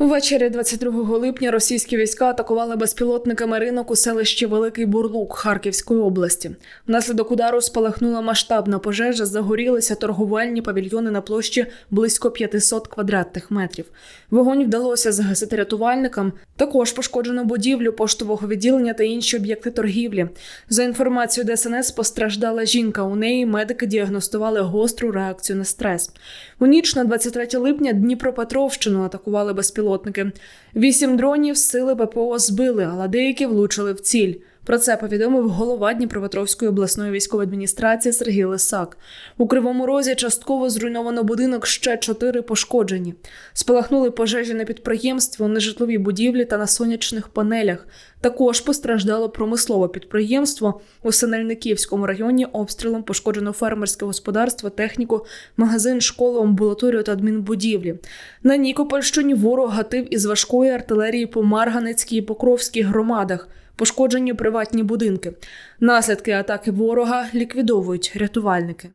Ввечері 22 липня російські війська атакували безпілотниками ринок у селищі Великий Бурлук Харківської області. Внаслідок удару спалахнула масштабна пожежа, загорілися торговельні павільйони на площі близько 500 квадратних метрів. Вогонь вдалося загасити рятувальникам. Також пошкоджено будівлю поштового відділення та інші об'єкти торгівлі. За інформацією ДСНС, постраждала жінка. У неї медики діагностували гостру реакцію на стрес. У ніч на 23 липня Дніпропетровщину атакували безпілотники. Вісім дронів сили ППО збили, але деякі влучили в ціль. Про це повідомив голова Дніпропетровської обласної військової адміністрації Сергій Лисак. У Кривому Розі частково зруйновано будинок, ще чотири пошкоджені. Спалахнули пожежі на підприємстві, у нежитловій будівлі та на сонячних панелях. Також постраждало промислове підприємство у Синельниківському районі. Обстрілом пошкоджено фермерське господарство, техніку, магазин, школу, амбулаторію та адмінбудівлі. На Нікопольщині ворог гатив із важкої артилерії по Марганецькій і Покровській громадах. Пошкоджені приватні будинки. Наслідки атаки ворога ліквідовують рятувальники.